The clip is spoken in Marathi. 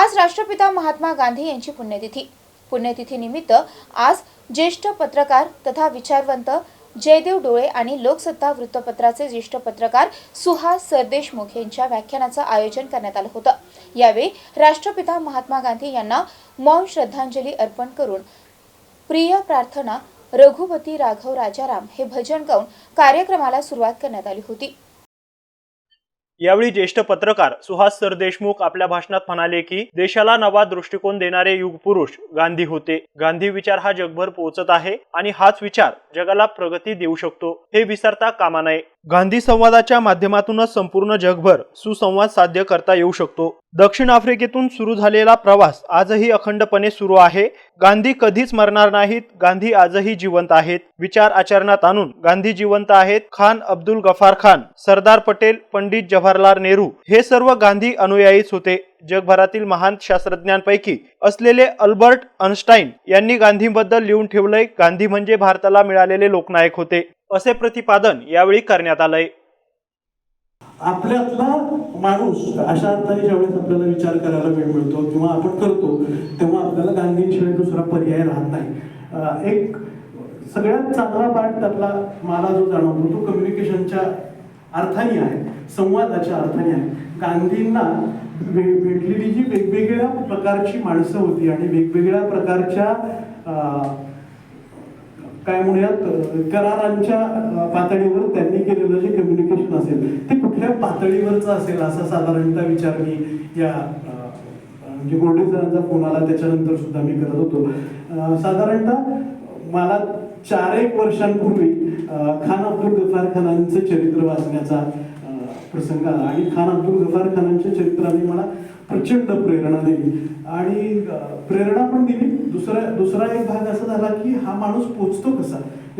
आज राष्ट्रपिता महात्मा गांधी यांची पुण्यतिथी. पुण्यतिथीनिमित्त आज ज्येष्ठ पत्रकार तथा विचारवंत जयदेव डोळे आणि लोकसत्ता वृत्तपत्राचे ज्येष्ठ पत्रकार सुहास सरदेशमुख यांच्या व्याख्यानाचं आयोजन करण्यात आलं होतं. यावेळी राष्ट्रपिता महात्मा गांधी यांना मौन श्रद्धांजली अर्पण करून प्रिय प्रार्थना रघुपती राघव राजाराम हे भजन गाऊन कार्यक्रमाला सुरुवात करण्यात आली होती. यावेळी ज्येष्ठ पत्रकार सुहास सरदेशमुख आपल्या भाषणात म्हणाले की देशाला नवा दृष्टिकोन देणारे युगपुरुष गांधी होते. गांधी विचार हा जगभर पोहोचत आहे आणि हाच विचार जगाला प्रगती देऊ शकतो. हे विसरता कामा नये. गांधी संवादाच्या माध्यमातूनच संपूर्ण जगभर सुसंवाद साध्य करता येऊ शकतो. दक्षिण आफ्रिकेतून सुरू झालेला प्रवास आजही अखंडपणे सुरू आहे. गांधी कधीच मरणार नाहीत. गांधी आजही जिवंत आहेत. विचार आचरणात आणून गांधी जिवंत आहेत. खान अब्दुल गफार खान सरदार पटेल पंडित जवाहरलाल नेहरू हे सर्व गांधी अनुयायीच होते. जगभरातील महान शास्त्रज्ञांपैकी असलेले अल्बर्ट अनस्टाईन यांनी गांधींबद्दल लिहून ठेवलंय गांधी म्हणजे भारताला मिळालेले लोकनायक होते. असे प्रतिपादन यावेळी करण्यात आलंय. आपल्यातला माणूस अशा अर्थाने ज्यावेळेस आपल्याला विचार करायला वेळ मिळतो किंवा आपण करतो तेव्हा आपल्याला गांधींशिवाय दुसरा पर्याय राहत नाही. एक सगळ्यात चांगला पार्ट त्यातला मला जो जाणवतो तो कम्युनिकेशनच्या अर्थाने आहे संवादाच्या अर्थाने आहे. गांधींना वे- भेटलेली जी वेगवेगळ्या प्रकारची माणसं होती आणि वेगवेगळ्या प्रकारच्या काय म्हणूयात करारांच्या पातळीवर त्यांनी केलेलं जे कम्युनिकेशन असेल ते कुठल्या पातळीवरचं असेल असा साधारणतः विचार मी या म्हणजे गोडे सरांचा फोन आला त्याच्यानंतर सुद्धा मी करत होतो. साधारणतः मला चार एक वर्षांपूर्वी खान अब्दुल गफार खानांचं चरित्र वाचण्याचा प्रसंग आला. आणि खान अब्दुल गफार खानांच्या चरित्राने मला प्रचंड प्रेरणा दिली. आणि प्रेरणा पण दिली. दुसरा दुसरा एक भाग असा झाला की हा माणूस पोचतो कसा?